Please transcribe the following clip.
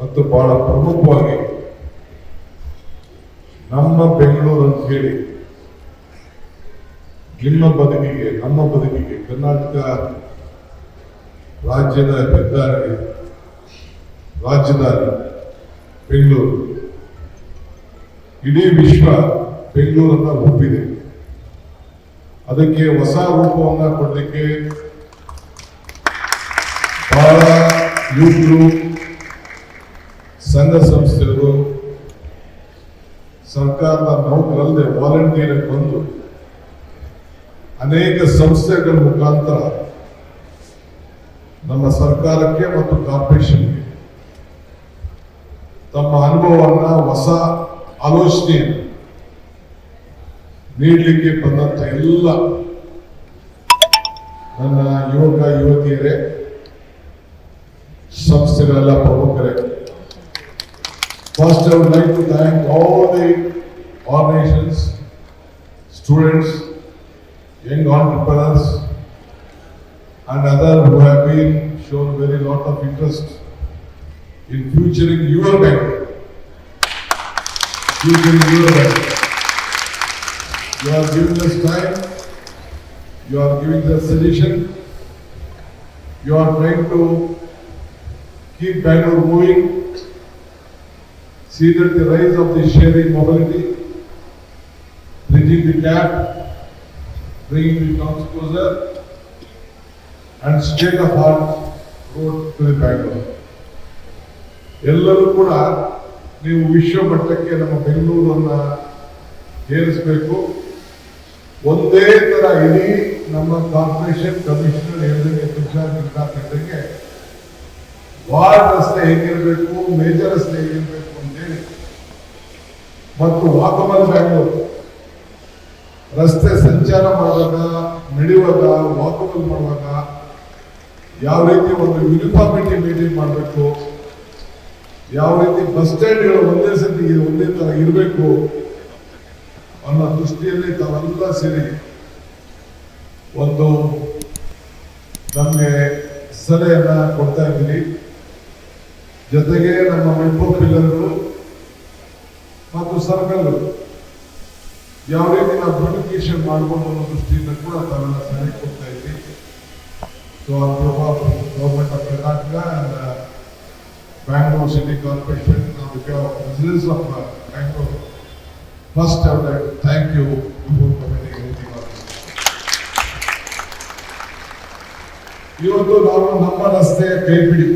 ಮತ್ತು ಬಹಳ ಪ್ರಮುಖವಾಗಿ ನಮ್ಮ ಬೆಂಗಳೂರು ಅಂತ ಹೇಳಿ, ನಿಮ್ಮ ಬದುಕಿಗೆ, ನಮ್ಮ ಬದುಕಿಗೆ ಕರ್ನಾಟಕ ರಾಜ್ಯದ ಹೆದ್ದಾರಿ ರಾಜಧಾನಿ ಬೆಂಗಳೂರು. ಇಡೀ ವಿಶ್ವ ಬೆಂಗಳೂರನ್ನ ಒಪ್ಪಿದೆ. ಅದಕ್ಕೆ ಹೊಸ ರೂಪವನ್ನು ಕೊಡಲಿಕ್ಕೆ ಬಹಳ ಯುವಕರು ಸಂಘ ಸಂಸ್ಥೆಗಳು ಸರ್ಕಾರದ ನೌಕರಲ್ಲದೆ ವಾಲಂಟಿಯರ್ ಬಂದು ಅನೇಕ ಸಂಸ್ಥೆಗಳ ಮುಖಾಂತರ ನಮ್ಮ ಸರ್ಕಾರಕ್ಕೆ ಮತ್ತು ಕಾರ್ಪೊರೇಷನ್ಗೆ ತಮ್ಮ ಅನುಭವವನ್ನ, ಹೊಸ ಆಲೋಚನೆಯನ್ನು ನೀಡಲಿಕ್ಕೆ ಬಂದಂಥ ಎಲ್ಲ ನನ್ನ ಯುವಕ, ಯುವತಿಯರೇ, ಸಂಸ್ಥೆಗಳೆಲ್ಲ ಪ್ರಮುಖರೇ First, I would like to thank all the organizations, students, young entrepreneurs, and others who have been shown very lot of interest in futuring your bank. Futuring your bank. You are giving us time, you are giving us suggestion, you are trying to keep Bangalore moving, see that the rise of the sharing mobility, bridging the gap, bringing the towns closer, and state of art road to the Bangalore. ಎಲ್ಲರೂ ಕೂಡ ನೀವು ವಿಶ್ವ ಮಟ್ಟಕ್ಕೆ ನಮ್ಮ ಬೆಂಗಳೂರನ್ನ ಏರಿಸಬೇಕು ಒಂದೇ ತರ ಇಡೀ ನಮ್ಮ ಕಾರ್ಪೊರೇಷನ್ ಕಮಿಷನರ್ ಹೇಳಿದಂಗೆ ತುಷಾರ್ ಗಿರ್ನಾಥ್ ಹೇಳಿದಂಗೆ ವಾರ್ಡ್ ರಸ್ತೆ ಹೇಗಿರಬೇಕು ಮೇಜರ್ ರಸ್ತೆ ಮತ್ತು ವಾಕಬಲ್ ಬ್ಯಾಂಗ್ಳೂರ್. ರಸ್ತೆ ಸಂಚಾರ ಮಾಡುವಾಗ, ನಡೆಯುವಾಗ, ವಾಕಬಲ್ ಮಾಡುವಾಗ ಯಾವ ರೀತಿ ಒಂದು ಯೂನಿಫಾರ್ಮಿಟಿ ಮೇಂಟೈನ್ ಮಾಡಬೇಕು, ಯಾವ ರೀತಿ ಬಸ್ ಸ್ಟ್ಯಾಂಡ್ಗಳು ಒಂದೇ ಸತಿ ಒಂದೇ ತರ ಇರಬೇಕು ಅನ್ನೋ ದೃಷ್ಟಿಯಲ್ಲಿ ತಾವೆಲ್ಲ ಸೇರಿ ಒಂದು ನಮಗೆ ಸಲಹೆಯನ್ನು ಕೊಡ್ತಾ ಇದ್ದೀರಿ ಜೊತೆಗೆ ನಮ್ಮ ಮೆಟ್ರೋ ಪಿಲ್ಲರ್ಗಳು ಮತ್ತು ಸರ್ಕಲ್ ಯಾವ ರೀತಿ ನಾವು ಕಮ್ಯುನಿಕೇಶನ್ ಮಾಡ್ಬೋದು ಅನ್ನೋ ದೃಷ್ಟಿಯಿಂದ ಕೂಡ ತಾವೆಲ್ಲ ಸಲಹೆ ಕೊಡ್ತಾ ಇದ್ವಿ. So government of Karnataka Bangalore city corporation ನಾವು presidents of Bangalore first of that thank you ಇವತ್ತು ನಾವು ನಮ್ಮ ರಸ್ತೆಯ ಕೈ ಬಿಡಿ.